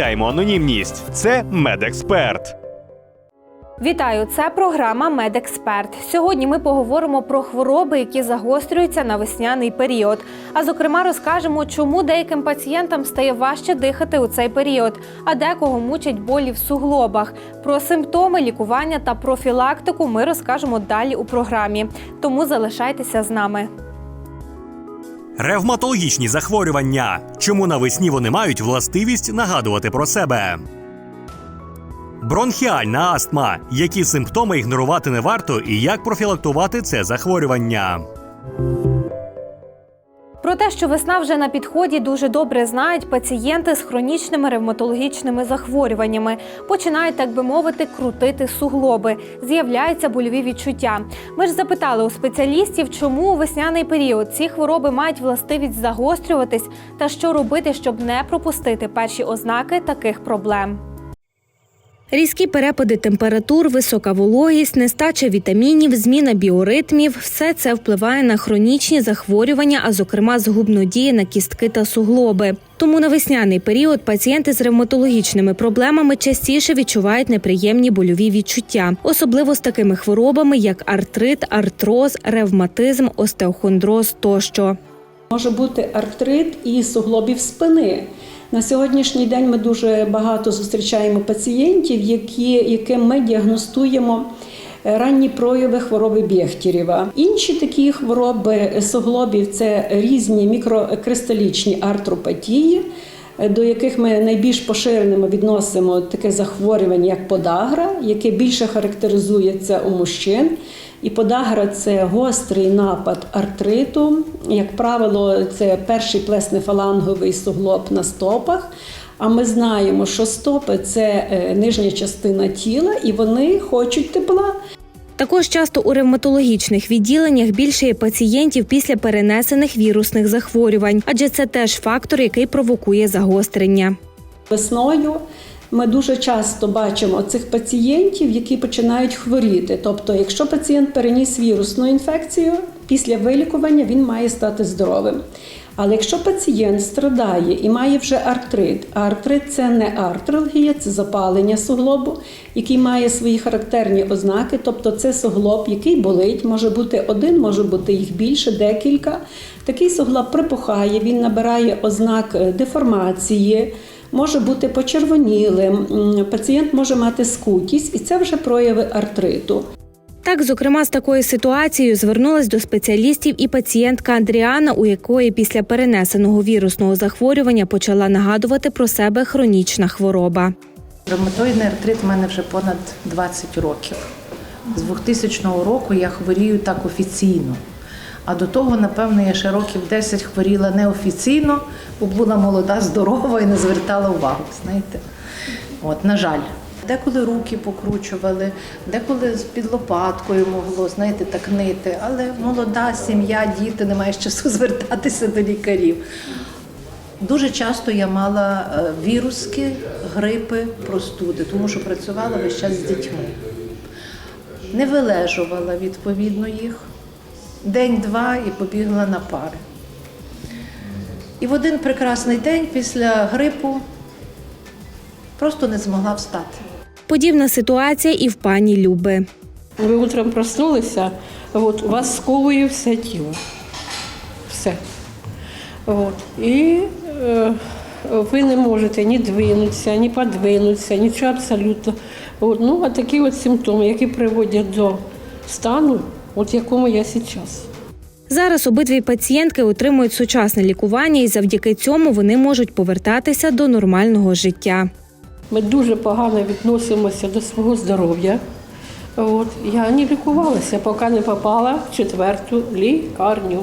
анонімність. Це медексперт. Вітаю! Це програма Медексперт. Сьогодні ми поговоримо про хвороби, які загострюються на весняний період. А зокрема, розкажемо, чому деяким пацієнтам стає важче дихати у цей період, а декого мучать болі в суглобах. Про симптоми, лікування та профілактику ми розкажемо далі у програмі. Тому залишайтеся з нами. Ревматологічні захворювання. Чому навесні вони мають властивість нагадувати про себе? Бронхіальна астма. Які симптоми ігнорувати не варто і як профілактувати це захворювання? Про те, що весна вже на підході, дуже добре знають пацієнти з хронічними ревматологічними захворюваннями. Починають, так би мовити, крутити суглоби. З'являються больові відчуття. Ми ж запитали у спеціалістів, чому у весняний період ці хвороби мають властивість загострюватись та що робити, щоб не пропустити перші ознаки таких проблем. Різкі перепади температур, висока вологість, нестача вітамінів, зміна біоритмів все це впливає на хронічні захворювання, а зокрема згубно діє на кістки та суглоби. Тому на весняний період пацієнти з ревматологічними проблемами частіше відчувають неприємні больові відчуття, особливо з такими хворобами, як артрит, артроз, ревматизм, остеохондроз тощо. Може бути артрит і суглобів спини. На сьогоднішній день ми дуже багато зустрічаємо пацієнтів, які, яким ми діагностуємо е, ранні прояви хвороби Бєхтірєва. Інші такі хвороби суглобів це різні мікрокристалічні артропатії, е, до яких ми найбільш поширеними відносимо таке захворювання, як подагра, яке більше характеризується у мужчин. І подагра це гострий напад артриту. Як правило, це перший плеснефаланговий суглоб на стопах. А ми знаємо, що стопи це е, нижня частина тіла, і вони хочуть тепла. Також часто у ревматологічних відділеннях більше є пацієнтів після перенесених вірусних захворювань, адже це теж фактор, який провокує загострення. Весною ми дуже часто бачимо цих пацієнтів, які починають хворіти. Тобто, якщо пацієнт переніс вірусну інфекцію, після вилікування він має стати здоровим. Але якщо пацієнт страдає і має вже артрит, а артрит це не артралгія, це запалення суглобу, який має свої характерні ознаки, тобто це суглоб, який болить, може бути один, може бути їх більше, декілька. Такий суглоб припухає, він набирає ознак е, деформації, може бути почервонілим, пацієнт може мати скутість, і це вже прояви артриту. Так, зокрема, з такою ситуацією звернулась до спеціалістів і пацієнтка Андріана, у якої після перенесеного вірусного захворювання почала нагадувати про себе хронічна хвороба. Ревматоїдний артрит в мене вже понад 20 років. З 2000 року я хворію так офіційно. А до того, напевно, я ще років 10 хворіла неофіційно, бо була молода, здорова і не звертала увагу. Знаєте, от, на жаль. Деколи руки покручували, деколи з під лопаткою могло, знаєте, так нити. Але молода сім'я, діти, немає часу звертатися до лікарів. Дуже часто я мала е, віруски, грипи, простуди, тому що працювала весь час з дітьми. Не вилежувала відповідно їх. День-два і побігла на пари. І в один прекрасний день після грипу просто не змогла встати. Подібна ситуація і в пані Люби. Ви утром проснулися, от, у вас сковує все тіло. Все. От. І е, ви не можете ні двинутися, ні подвинутися, нічого абсолютно. От, ну, а такі от симптоми, які приводять до стану, от якому я зараз. Зараз обидві пацієнтки отримують сучасне лікування, і завдяки цьому вони можуть повертатися до нормального життя. Ми дуже погано відносимося до свого здоров'я. От. Я не лікувалася, поки не попала в четверту лікарню.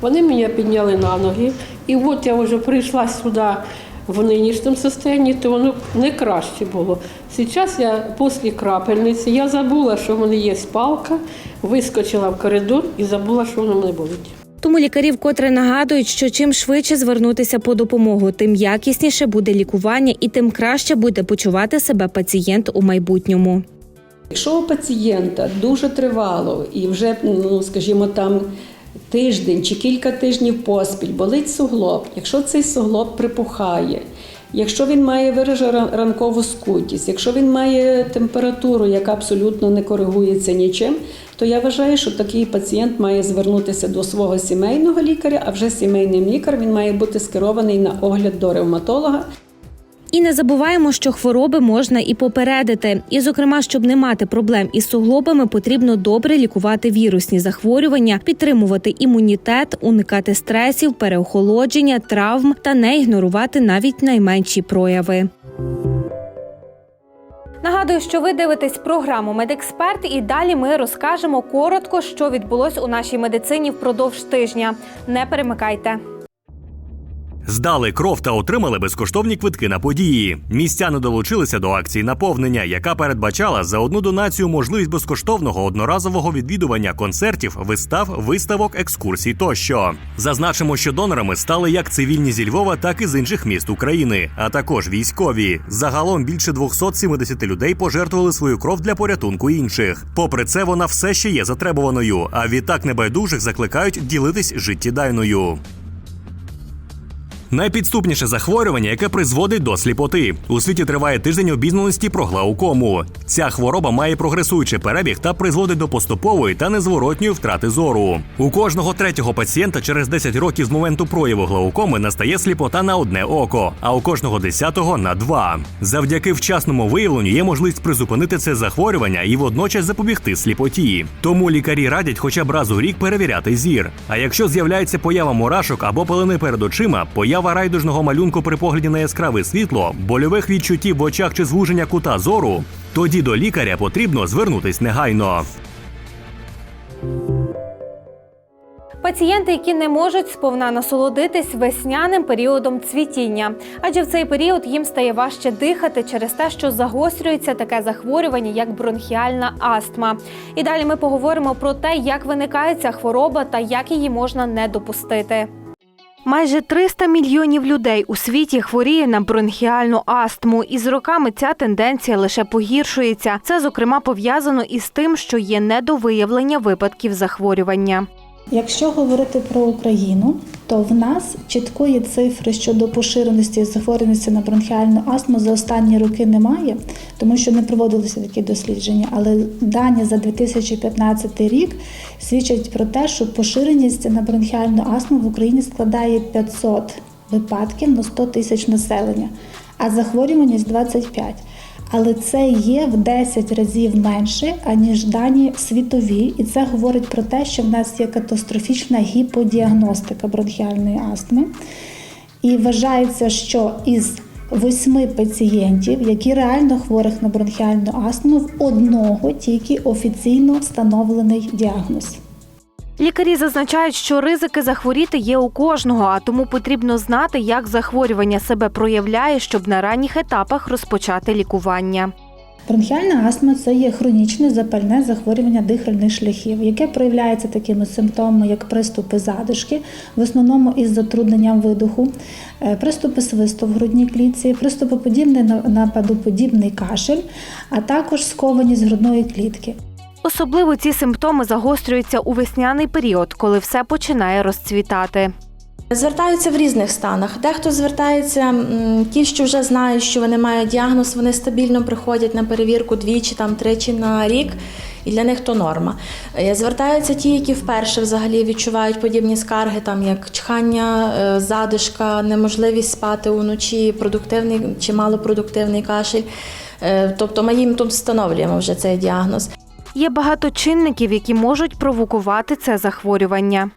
Вони мене підняли на ноги. І от я вже прийшла сюди в нинішньому стані, то воно не краще було. Зараз я після крапельниці я забула, що в мене є палка, вискочила в коридор і забула, що воно мене болить. Тому лікарі вкотре нагадують, що чим швидше звернутися по допомогу, тим якісніше буде лікування і тим краще буде почувати себе пацієнт у майбутньому. Якщо у пацієнта дуже тривало і вже, ну скажімо, там тиждень чи кілька тижнів поспіль болить суглоб, якщо цей суглоб припухає, якщо він має ранкову скутість, якщо він має температуру, яка абсолютно не коригується нічим, то я вважаю, що такий пацієнт має звернутися до свого сімейного лікаря, а вже сімейним лікар він має бути скерований на огляд до ревматолога. І не забуваємо, що хвороби можна і попередити. І, зокрема, щоб не мати проблем із суглобами, потрібно добре лікувати вірусні захворювання, підтримувати імунітет, уникати стресів, переохолодження, травм та не ігнорувати навіть найменші прояви. Нагадую, що ви дивитесь програму Медексперт, і далі ми розкажемо коротко, що відбулось у нашій медицині впродовж тижня. Не перемикайте. Здали кров та отримали безкоштовні квитки на події. Містяни долучилися до акції наповнення, яка передбачала за одну донацію можливість безкоштовного одноразового відвідування концертів, вистав, виставок, екскурсій тощо. Зазначимо, що донорами стали як цивільні зі Львова, так і з інших міст України, а також військові. Загалом більше 270 людей пожертвували свою кров для порятунку інших. Попри це, вона все ще є затребуваною. А відтак небайдужих закликають ділитись життєдайною. Найпідступніше захворювання, яке призводить до сліпоти. У світі триває тиждень обізнаності про глаукому. Ця хвороба має прогресуючий перебіг та призводить до поступової та незворотньої втрати зору. У кожного третього пацієнта через 10 років з моменту прояву глаукоми настає сліпота на одне око, а у кожного десятого на два. Завдяки вчасному виявленню є можливість призупинити це захворювання і водночас запобігти сліпоті. Тому лікарі радять хоча б раз у рік перевіряти зір. А якщо з'являється поява мурашок або пелени перед очима, поява райдужного малюнку при погляді на яскраве світло, больових відчуттів в очах чи звуження кута зору, тоді до лікаря потрібно звернутись негайно. Пацієнти, які не можуть сповна насолодитись весняним періодом цвітіння, адже в цей період їм стає важче дихати через те, що загострюється таке захворювання, як бронхіальна астма. І далі ми поговоримо про те, як виникає ця хвороба та як її можна не допустити. Майже 300 мільйонів людей у світі хворіє на бронхіальну астму, і з роками ця тенденція лише погіршується. Це зокрема пов'язано із тим, що є недовиявлення випадків захворювання. Якщо говорити про Україну, то в нас чіткої цифри щодо поширеності захворюваності на бронхіальну астму за останні роки немає, тому що не проводилися такі дослідження. Але дані за 2015 рік свідчать про те, що поширеність на бронхіальну астму в Україні складає 500 випадків на 100 тисяч населення, а захворюваність 25. Але це є в 10 разів менше, аніж дані світові, і це говорить про те, що в нас є катастрофічна гіподіагностика бронхіальної астми. І вважається, що із восьми пацієнтів, які реально хворих на бронхіальну астму, в одного тільки офіційно встановлений діагноз. Лікарі зазначають, що ризики захворіти є у кожного, а тому потрібно знати, як захворювання себе проявляє, щоб на ранніх етапах розпочати лікування. Бронхіальна астма це є хронічне запальне захворювання дихальних шляхів, яке проявляється такими симптомами, як приступи задишки, в основному із затрудненням видоху, е, приступи свисту в грудній клітці, приступоподібний нападоподібний кашель, а також скованість грудної клітки. Особливо ці симптоми загострюються у весняний період, коли все починає розцвітати. Звертаються в різних станах. Дехто звертається, ті, що вже знають, що вони мають діагноз, вони стабільно приходять на перевірку двічі, там тричі на рік, і для них то норма. Е, Звертаються ті, які вперше взагалі відчувають подібні скарги, там як чхання, е, задишка, неможливість спати уночі, продуктивний чи малопродуктивний кашель. Е, Тобто ми їм тут встановлюємо вже цей діагноз. Є багато чинників, які можуть провокувати це захворювання.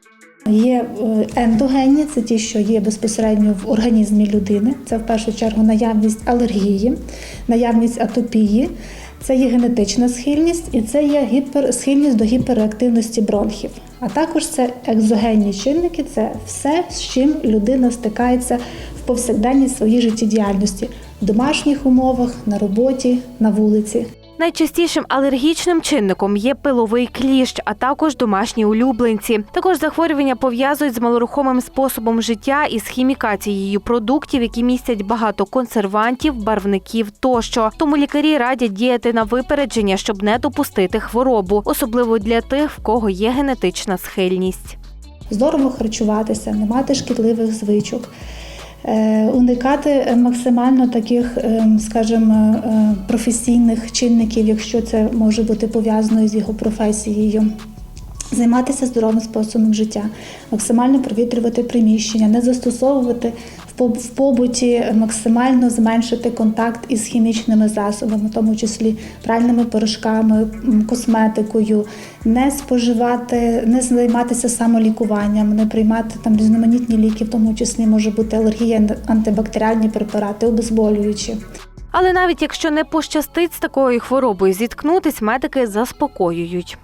Є е, ендогенні, це ті, що є безпосередньо в організмі людини. Це в першу чергу наявність алергії, наявність атопії, це є генетична схильність і це є гіпер, схильність до гіперактивності бронхів. А також це екзогенні чинники, це все, з чим людина стикається в повсякденній своїй життєдіяльності в домашніх умовах, на роботі, на вулиці. Найчастішим алергічним чинником є пиловий кліщ, а також домашні улюбленці. Також захворювання пов'язують з малорухомим способом життя і з хімікацією продуктів, які містять багато консервантів, барвників тощо. Тому лікарі радять діяти на випередження, щоб не допустити хворобу, особливо для тих, в кого є генетична схильність. здорово харчуватися, не мати шкідливих звичок, уникати максимально таких, е, скажімо, е, професійних чинників, якщо це може бути пов'язано з його професією. Займатися здоровим способом життя, максимально провітрювати приміщення, не застосовувати в побуті, максимально зменшити контакт із хімічними засобами, в тому числі пральними порошками, косметикою, не споживати, не займатися самолікуванням, не приймати там різноманітні ліки, в тому числі може бути алергія, антибактеріальні препарати, обезболюючі. Але навіть якщо не пощастить з такою хворобою зіткнутись, медики заспокоюють.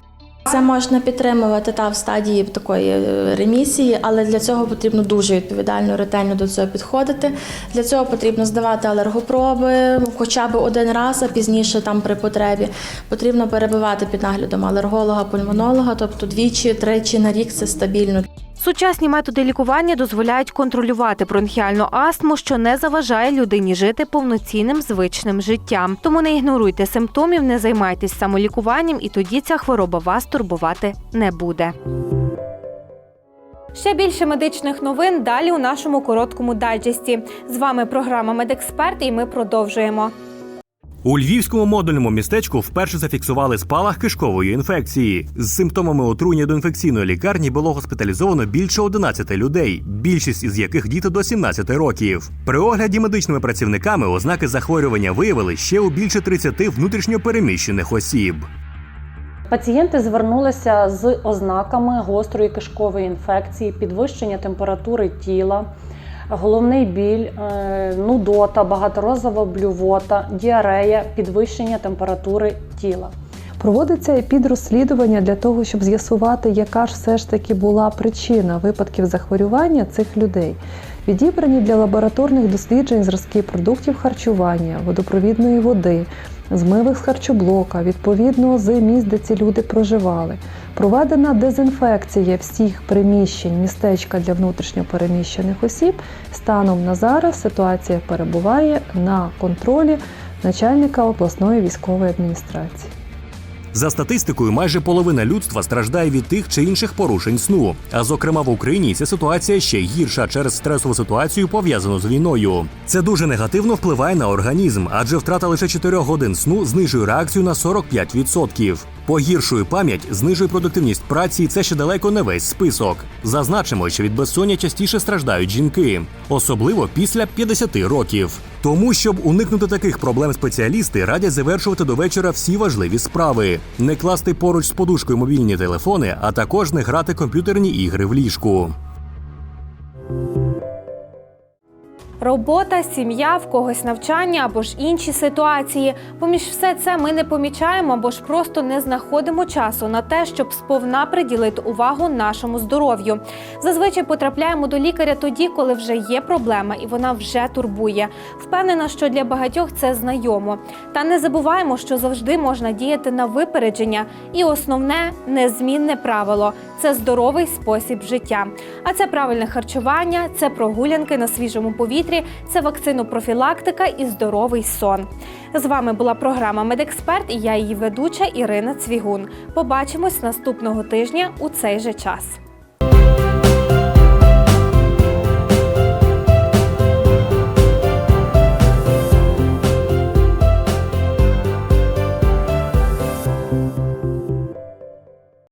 Це можна підтримувати та в стадії такої е, ремісії, але для цього потрібно дуже відповідально, ретельно до цього підходити. Для цього потрібно здавати алергопроби хоча б один раз, а пізніше там при потребі. Потрібно перебувати під наглядом алерголога, пульмонолога, тобто двічі, тричі на рік це стабільно. Сучасні методи лікування дозволяють контролювати бронхіальну астму, що не заважає людині жити повноцінним звичним життям. Тому не ігноруйте симптомів, не займайтесь самолікуванням, і тоді ця хвороба вас турбувати не буде. Ще більше медичних новин далі у нашому короткому дайджесті. З вами програма Медексперт, і ми продовжуємо. У львівському модульному містечку вперше зафіксували спалах кишкової інфекції. З симптомами отруєння до інфекційної лікарні було госпіталізовано більше 11 людей, більшість із яких діти до 17 років. При огляді медичними працівниками ознаки захворювання виявили ще у більше 30 внутрішньопереміщених осіб. Пацієнти звернулися з ознаками гострої кишкової інфекції, підвищення температури тіла, головний біль, е, нудота, багаторазова блювота, діарея, підвищення температури тіла. Проводиться епідрозслідування для того, щоб з'ясувати, яка ж все ж таки була причина випадків захворювання цих людей. Відібрані для лабораторних досліджень зразки продуктів харчування, водопровідної води, змивих з харчоблока, відповідно з місць, де ці люди проживали. Проведена дезінфекція всіх приміщень містечка для внутрішньопереміщених осіб. Станом на зараз ситуація перебуває на контролі начальника обласної військової адміністрації. За статистикою, майже половина людства страждає від тих чи інших порушень сну. А зокрема в Україні ця ситуація ще гірша через стресову ситуацію, пов'язану з війною. Це дуже негативно впливає на організм, адже втрата лише 4 годин сну знижує реакцію на 45%. Погіршує пам'ять, знижує продуктивність праці, і це ще далеко не весь список. Зазначимо, що від безсоння частіше страждають жінки, особливо після 50 років. Тому, щоб уникнути таких проблем, спеціалісти радять завершувати до вечора всі важливі справи, не класти поруч з подушкою мобільні телефони, а також не грати комп'ютерні ігри в ліжку. Робота, сім'я, в когось навчання або ж інші ситуації. Поміж все це ми не помічаємо або ж просто не знаходимо часу на те, щоб сповна приділити увагу нашому здоров'ю. Зазвичай потрапляємо до лікаря тоді, коли вже є проблема, і вона вже турбує. Впевнена, що для багатьох це знайомо. Та не забуваємо, що завжди можна діяти на випередження. І основне незмінне правило це здоровий спосіб життя. А це правильне харчування, це прогулянки на свіжому повітрі, це вакцинопрофілактика і здоровий сон. З вами була програма Медексперт і я її ведуча Ірина Цвігун. Побачимось наступного тижня у цей же час.